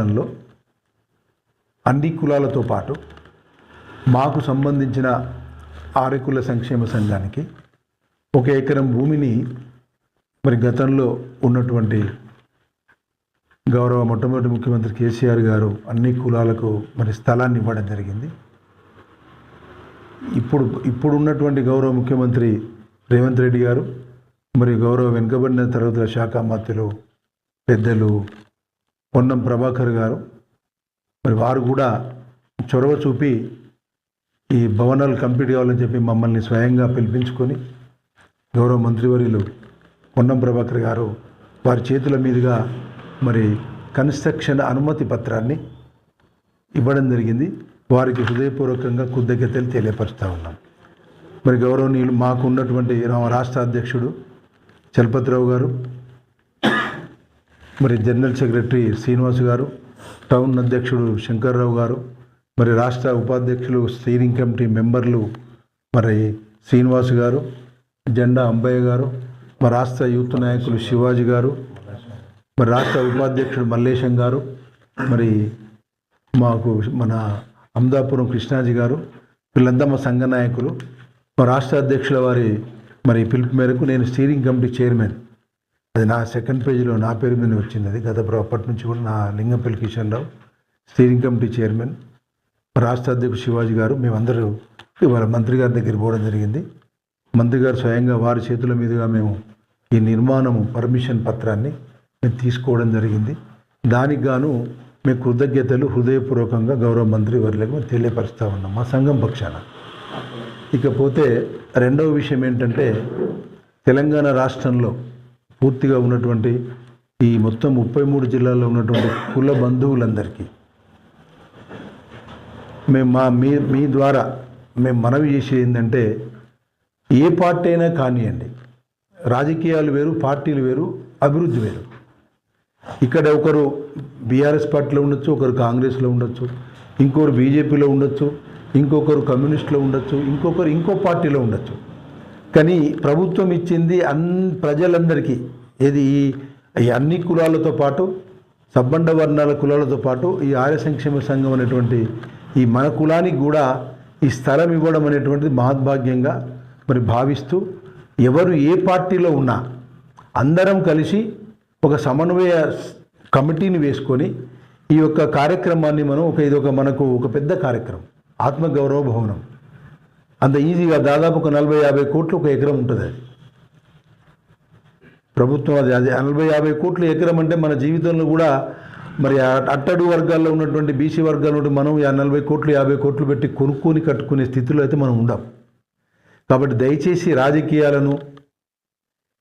పాలనలో అన్ని కులాలతో పాటు మాకు సంబంధించిన ఆరకుల సంక్షేమ సంఘానికి ఒక ఎకరం భూమిని మరి గతంలో ఉన్నటువంటి గౌరవ మొట్టమొదటి ముఖ్యమంత్రి కేసీఆర్ గారు అన్ని కులాలకు మరి స్థలాన్ని ఇవ్వడం జరిగింది. ఇప్పుడు ఇప్పుడు ఉన్నటువంటి గౌరవ ముఖ్యమంత్రి రేవంత్ రెడ్డి గారు మరి గౌరవ వెనుకబడిన తరగతుల శాఖ మధ్యలో పెద్దలు పొన్నం ప్రభాకర్ గారు. మరి వారు కూడా చొరవ చూపి ఈ భవనాలు కంప్లీట్ కావాలని చెప్పి మమ్మల్ని స్వయంగా పిలిపించుకొని గౌరవ మంత్రివర్యులు పొన్నం ప్రభాకర్ గారు వారి చేతుల మీదుగా మరి కన్స్ట్రక్షన్ అనుమతి పత్రాన్ని ఇవ్వడం జరిగింది. వారికి హృదయపూర్వకంగా కృతజ్ఞతలు తెలియపరుస్తూ ఉన్నాం. మరి గౌరవనీయులు మాకు ఉన్నటువంటి రాష్ట్ర అధ్యక్షుడు చలపతిరావు గారు మరి జనరల్ సెక్రటరీ శ్రీనివాస్ గారు టౌన్ అధ్యక్షుడు శంకర్రావు గారు మరి రాష్ట్ర ఉపాధ్యక్షులు స్టీరింగ్ కమిటీ మెంబర్లు మరి శ్రీనివాస్ గారు జెండా అంబయ్య గారు మా రాష్ట్ర యూత్ నాయకులు శివాజీ గారు మరి రాష్ట్ర ఉపాధ్యక్షుడు మల్లేశం గారు మరి మాకు మన అమదాపురం కృష్ణాజీ గారు వీళ్ళంతా మా సంఘ నాయకులు మా రాష్ట్ర అధ్యక్షుల వారి మరి పిలుపు మేరకు నేను స్టీరింగ్ కమిటీ చైర్మన్. అది నా సెకండ్ పేజీలో నా పేరు మీద వచ్చింది. అది గత అప్పటి నుంచి కూడా నా Lingampally Kishan Rao steering committee chairman రాష్ట్ర అధ్యక్షుడు శివాజీ గారు మేమందరూ ఇవాళ మంత్రి గారి దగ్గర పోవడం జరిగింది. మంత్రి గారు స్వయంగా వారి చేతుల మీదుగా మేము ఈ నిర్మాణము పర్మిషన్ పత్రాన్ని మేము తీసుకోవడం జరిగింది. దానికి గాను మీ కృతజ్ఞతలు హృదయపూర్వకంగా గౌరవ మంత్రి వర్లకు మేము తెలియపరుస్తూ ఉన్నాం. మా సంఘం పక్షాన. ఇకపోతే రెండవ విషయం ఏంటంటే తెలంగాణ రాష్ట్రంలో పూర్తిగా ఉన్నటువంటి ఈ మొత్తం ముప్పై మూడు జిల్లాల్లో ఉన్నటువంటి కుల బంధువులందరికీ మేము మా మీ మీ ద్వారా మేము మనవి చేసేది ఏంటంటే ఏ పార్టీ అయినా కానివ్వండి రాజకీయాలు వేరు పార్టీలు వేరు అభివృద్ధి వేరు. ఇక్కడ ఒకరు బీఆర్ఎస్ పార్టీలో ఉండొచ్చు ఒకరు కాంగ్రెస్లో ఉండొచ్చు ఇంకొకరు బీజేపీలో ఉండొచ్చు ఇంకొకరు కమ్యూనిస్ట్లో ఉండొచ్చు ఇంకొకరు ఇంకో పార్టీలో ఉండొచ్చు. కానీ ప్రభుత్వం ఇచ్చింది అన్ ప్రజలందరికీ. ఏది ఈ- అన్ని కులాలతో పాటు సబ్బండ వర్ణాల కులాలతో పాటు ఈ ఆర్య సంక్షేమ సంఘం అనేటువంటి ఈ మన కులానికి కూడా ఈ స్థలం ఇవ్వడం అనేటువంటిది మహద్భాగ్యంగా మరి భావిస్తూ ఎవరు ఏ పార్టీలో ఉన్నా అందరం కలిసి ఒక సమన్వయ కమిటీని వేసుకొని ఈ యొక్క కార్యక్రమాన్ని మనం ఒక ఇది ఒక మనకు ఒక పెద్ద కార్యక్రమం ఆత్మగౌరవ భవనం. అంత ఈజీగా దాదాపు ఒక నలభై యాభై కోట్లు ఒక ఎకరం ఉంటుంది అది. ప్రభుత్వం అది అది నలభై యాభై కోట్లు ఎకరం అంటే మన జీవితంలో కూడా మరి ఆ అట్టడు వర్గాల్లో ఉన్నటువంటి బీసీ వర్గాల్లో మనం ఆ నలభై కోట్లు యాభై కోట్లు పెట్టి కొనుక్కొని కట్టుకునే స్థితిలో అయితే మనం ఉండం. కాబట్టి దయచేసి రాజకీయాలను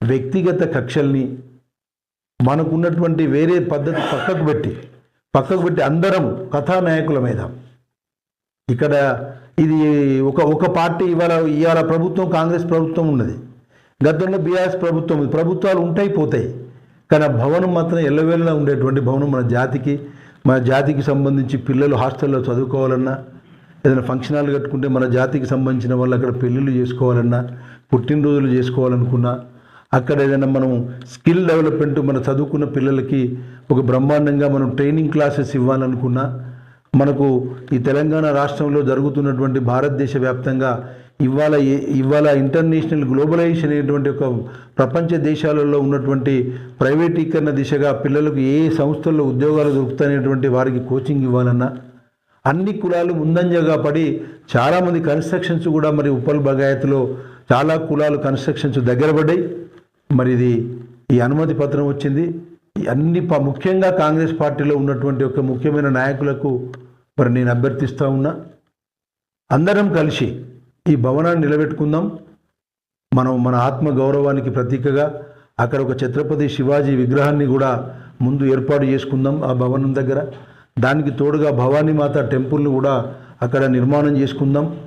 వ్యక్తిగత కక్షల్ని మనకున్నటువంటి వేరే పద్ధతి పక్కకు పెట్టి పక్కకు పెట్టి అందరం కథానాయకుల మీద ఇక్కడ ఇది ఒక ఒక పార్టీ ఇవాళ ఇవాళ ప్రభుత్వం కాంగ్రెస్ ప్రభుత్వం ఉన్నది గతంలో బీఆర్ఎస్ ప్రభుత్వం ఉంది. ప్రభుత్వాలు ఉంటాయి పోతాయి కానీ ఆ భవనం మాత్రం ఎల్లవేళ్ళ ఉండేటువంటి భవనం మన జాతికి మన జాతికి సంబంధించి పిల్లలు హాస్టల్లో చదువుకోవాలన్నా ఏదైనా ఫంక్షన్ హాల్ కట్టుకుంటే మన జాతికి సంబంధించిన వాళ్ళు అక్కడ పెళ్ళిళ్ళు చేసుకోవాలన్నా పుట్టినరోజులు చేసుకోవాలనుకున్నా అక్కడ ఏదైనా మనం స్కిల్ డెవలప్మెంట్ మన చదువుకున్న పిల్లలకి ఒక బ్రహ్మాండంగా మనం ట్రైనింగ్ క్లాసెస్ ఇవ్వాలనుకున్నా మనకు ఈ తెలంగాణ రాష్ట్రంలో జరుగుతున్నటువంటి భారతదేశ వ్యాప్తంగా ఇవాళ ఇవాళ ఇంటర్నేషనల్ గ్లోబలైజేషన్ అనేటువంటి ఒక ప్రపంచ దేశాలలో ఉన్నటువంటి ప్రైవేటీకరణ దిశగా పిల్లలకు ఏ సంస్థల్లో ఉద్యోగాలు దొరుకుతాయనేటువంటి వారికి కోచింగ్ ఇవ్వాలన్నా అన్ని కులాలు ముందంజగా పడి చాలామంది కన్స్ట్రక్షన్స్ కూడా మరి ఉప్పల్ బగాయత్లో చాలా కులాలు కన్స్ట్రక్షన్స్ దగ్గర పడ్డాయి. మరి ఇది ఈ అనుమతి పత్రం వచ్చింది. అన్ని ప- ముఖ్యంగా కాంగ్రెస్ పార్టీలో ఉన్నటువంటి ఒక ముఖ్యమైన నాయకులకు మరి నేను అభ్యర్థిస్తూ ఉన్నా. అందరం కలిసి ఈ భవనాన్ని నిలబెట్టుకుందాం. మనం మన ఆత్మ గౌరవానికి ప్రతీకగా అక్కడ ఒక ఛత్రపతి శివాజీ విగ్రహాన్ని కూడా ముందు ఏర్పాటు చేసుకుందాం ఆ భవనం దగ్గర. దానికి తోడుగా భవానీ మాత టెంపుల్ని కూడా అక్కడ నిర్మాణం చేసుకుందాం.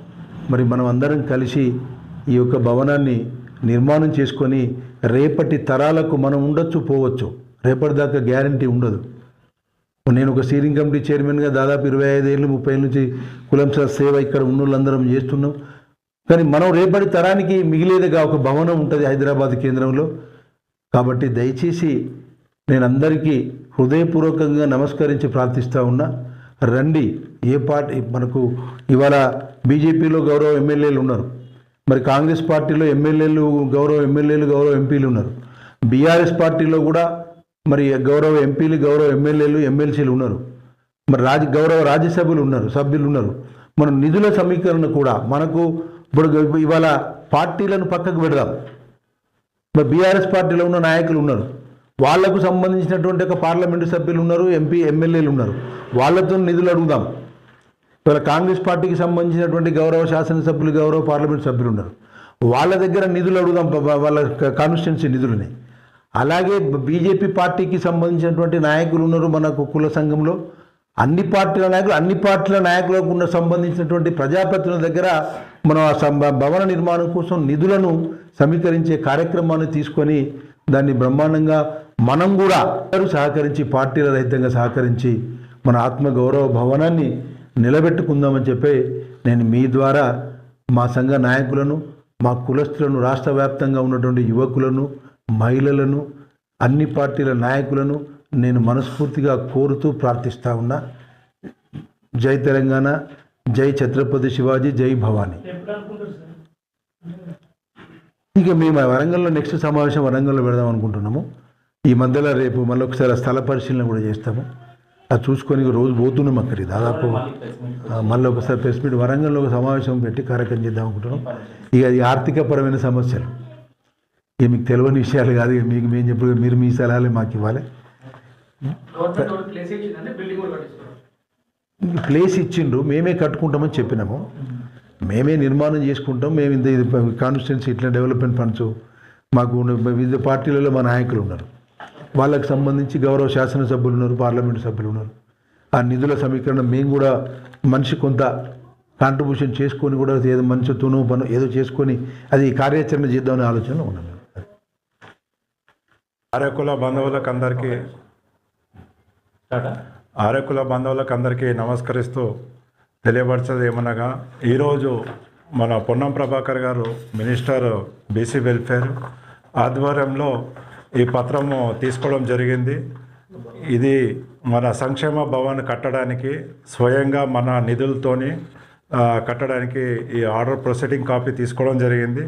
మరి మనం అందరం కలిసి ఈ యొక్క భవనాన్ని నిర్మాణం చేసుకొని రేపటి తరాలకు మనం ఉండొచ్చు పోవచ్చు. రేపటిదాకా గ్యారంటీ ఉండదు. నేను ఒక స్టీరింగ్ కమిటీ చైర్మన్గా దాదాపు ఇరవై ఐదు ఏళ్ళు ముప్పై ఏళ్ళ నుంచి కులం సేవ ఇక్కడ ఉన్నోళ్ళందరం చేస్తున్నాం. కానీ మనం రేపటి తరానికి మిగిలేదిగా ఒక భవనం ఉంటుంది హైదరాబాద్ కేంద్రంలో. కాబట్టి దయచేసి నేను అందరికీ హృదయపూర్వకంగా నమస్కరించి ప్రార్థిస్తూ ఉన్నా. రండి ఏ పార్టీ మనకు ఇవాళ బీజేపీలో గౌరవ ఎమ్మెల్యేలు ఉన్నారు. మరి కాంగ్రెస్ పార్టీలో ఎమ్మెల్యేలు గౌరవ ఎమ్మెల్యేలు గౌరవ ఎంపీలు ఉన్నారు. బీఆర్ఎస్ పార్టీలో కూడా మరి గౌరవ ఎంపీలు గౌరవ ఎమ్మెల్యేలు ఎమ్మెల్సీలు ఉన్నారు. మరి రాజ గౌరవ రాజ్యసభ్యులు ఉన్నారు సభ్యులు ఉన్నారు. మన నిధుల సమీకరణ కూడా మనకు ఇప్పుడు ఇవాళ పార్టీలను పక్కకు పెడదాం. మరి బీఆర్ఎస్ పార్టీలో ఉన్న నాయకులు ఉన్నారు. వాళ్ళకు సంబంధించినటువంటి ఒక పార్లమెంటు సభ్యులు ఉన్నారు ఎంపీ ఎమ్మెల్యేలు ఉన్నారు. వాళ్ళతో నిధులు అడుగుదాం. ఇవాళ కాంగ్రెస్ పార్టీకి సంబంధించినటువంటి గౌరవ శాసనసభ్యులు గౌరవ పార్లమెంట్ సభ్యులు ఉన్నారు. వాళ్ళ దగ్గర నిధులు అడుగుదాం వాళ్ళ కాన్స్టిట్యున్సీ నిధులని. అలాగే బీజేపీ పార్టీకి సంబంధించినటువంటి నాయకులు ఉన్నారు మనకు కుల సంఘంలో. అన్ని పార్టీల నాయకులు అన్ని పార్టీల నాయకులకు ఉన్న సంబంధించినటువంటి ప్రజాప్రతినిధుల దగ్గర మనం ఆ సం- భవన నిర్మాణం కోసం నిధులను సమీకరించే కార్యక్రమాన్ని తీసుకొని దాన్ని బ్రహ్మాండంగా మనం కూడా అందరూ సహకరించి పార్టీల రహితంగా సహకరించి మన ఆత్మగౌరవ భవనాన్ని నిలబెట్టుకుందామని చెప్పి నేను మీ ద్వారా మా సంఘ నాయకులను మా కులస్తులను రాష్ట్ర వ్యాప్తంగా ఉన్నటువంటి యువకులను మహిళలను అన్ని పార్టీల నాయకులను నేను మనస్ఫూర్తిగా కోరుతూ ప్రార్థిస్తా ఉన్నా. జై తెలంగాణ జై ఛత్రపతి శివాజీ జై భవానీ. ఇక మేము ఆ వరంగల్లో నెక్స్ట్ సమావేశం వరంగల్లో పెడదాం అనుకుంటున్నాము. ఈ మధ్యలో రేపు మళ్ళీ ఒకసారి స్థల పరిశీలన కూడా చేస్తాము. అది చూసుకొని రోజు పోతున్నాం అక్కడికి దాదాపు. మళ్ళీ ఒకసారి ప్రెస్ మీట్ వరంగల్లో ఒక సమావేశం పెట్టి కార్యక్రమం చేద్దాం అనుకుంటున్నాం. ఇక అది ఆర్థికపరమైన సమస్యలు. ఇక మీకు తెలియని విషయాలు కాదు ఇక మీకు మేము చెప్పు మీరు మీ సలహాలే మాకు ఇవ్వాలి. ప్లేస్ ఇచ్చిండ్రు మేమే కట్టుకుంటామని చెప్పినాము. మేమే నిర్మాణం చేసుకుంటాం మేము ఇంత ఇది కాన్స్టిట్యున్సీ ఇట్లా డెవలప్మెంట్ ఫండ్స్ మాకు వివిధ పార్టీలలో మా నాయకులు ఉన్నారు. వాళ్ళకి సంబంధించి గౌరవ శాసనసభ్యులు ఉన్నారు పార్లమెంటు సభ్యులు ఉన్నారు. ఆ నిధుల సమీకరణ మేము కూడా మనిషి కొంత కాంట్రిబ్యూషన్ చేసుకొని కూడా ఏదో మంచి తును పను ఏదో చేసుకొని అది కార్యాచరణ చేద్దామనే ఆలోచనలో ఉన్నాం. మేము ఆర్యకుల బంధువులకు అందరికీ ఆర్యకుల బంధువులకు అందరికీ నమస్కరిస్తూ తెలియపరచదు ఏమనగా ఈరోజు మన పొన్నం ప్రభాకర్ గారు మినిస్టర్ బీసీ వెల్ఫేర్ ఆధ్వర్యంలో ఈ పత్రము తీసుకోవడం జరిగింది. ఇది మన సంక్షేమ భవన్ కట్టడానికి స్వయంగా మన నిధులతోని కట్టడానికి ఈ ఆర్డర్ ప్రొసీడింగ్ కాపీ తీసుకోవడం జరిగింది.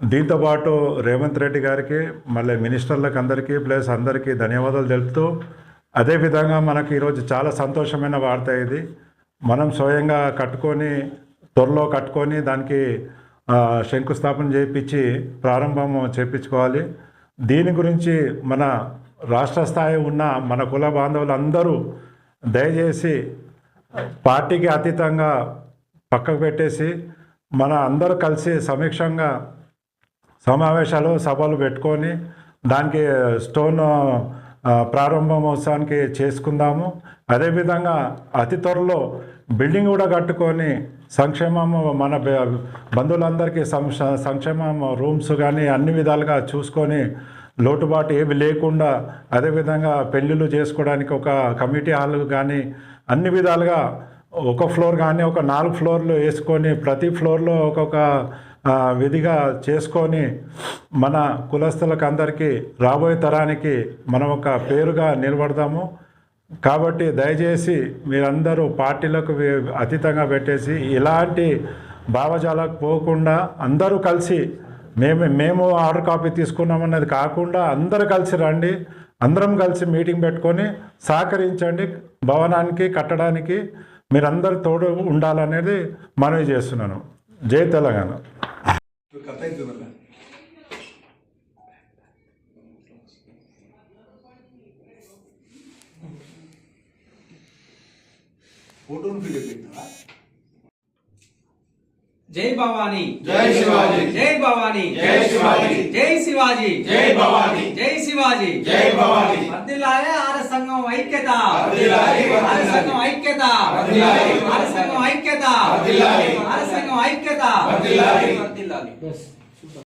దీంతో పాటు రేవంత్ రెడ్డి గారికి మళ్ళీ మినిస్టర్లకు అందరికీ ప్లస్ అందరికీ ధన్యవాదాలు తెలుపుతూ అదేవిధంగా మనకి ఈరోజు చాలా సంతోషమైన వార్త ఇది. మనం స్వయంగా కట్టుకొని త్వరలో కట్టుకొని దానికి శంకుస్థాపన చేయించి ప్రారంభం చేయించుకోవాలి. దీని గురించి మన రాష్ట్ర స్థాయి ఉన్న మన కుల బాంధవులు అందరూ దయచేసి పార్టీకి అతీతంగా పక్కకు పెట్టేసి మన అందరూ కలిసి సమీక్షంగా సమావేశాలు సభలు పెట్టుకొని దానికి స్టోన్ ఆ, ప్రారంభోత్సవానికి చేసుకుందాము. అదేవిధంగా అతి త్వరలో బిల్డింగ్ కూడా కట్టుకొని సంక్షేమం మన బంధువులందరికీ సంక్షేమం రూమ్స్ కానీ అన్ని విధాలుగా చూసుకొని లోటుబాటు ఏవి లేకుండా అదేవిధంగా పెళ్ళిళ్ళు చేసుకోవడానికి ఒక కమిటీ హాల్ కానీ అన్ని విధాలుగా ఒక ఫ్లోర్ కానీ ఒక నాలుగు ఫ్లోర్లు వేసుకొని ప్రతి ఫ్లోర్లో ఒక్కొక్క విధిగా చేసుకొని మన కులస్తులకు అందరికీ రాబోయే తరానికి మనం ఒక పేరుగా నిలబడదాము. కాబట్టి దయచేసి మీరందరూ పార్టీలకు అతీతంగా పెట్టేసి ఇలాంటి భావజాలకు పోకుండా అందరూ కలిసి మేము మేము ఆర్డర్ కాపీ తీసుకున్నామన్నది కాకుండా అందరూ కలిసి రండి. అందరం కలిసి మీటింగ్ పెట్టుకొని సహకరించండి. భవనానికి కట్టడానికి మీరందరూ తోడు ఉండాలనేది మనవి చేస్తున్నాను. జై తెలంగాణ. జై భవానీ జై శివాజీ జై భవానీ జై శివాజీ జై శివాజీ జై భవానీ జై శివాజీ జై భవానీ వర్ధిల్లాలే ఆర సంఘం ఐక్యత వర్ధిల్లాలి, ఆర వర్ధిల్లాలి. సంఘం ఐక్యత వర్ధిల్లాలి. ఆర సంఘం ఐక్యత వర్ధిల్లాలి. ఆర సంఘం ఐక్యత Pues, súper.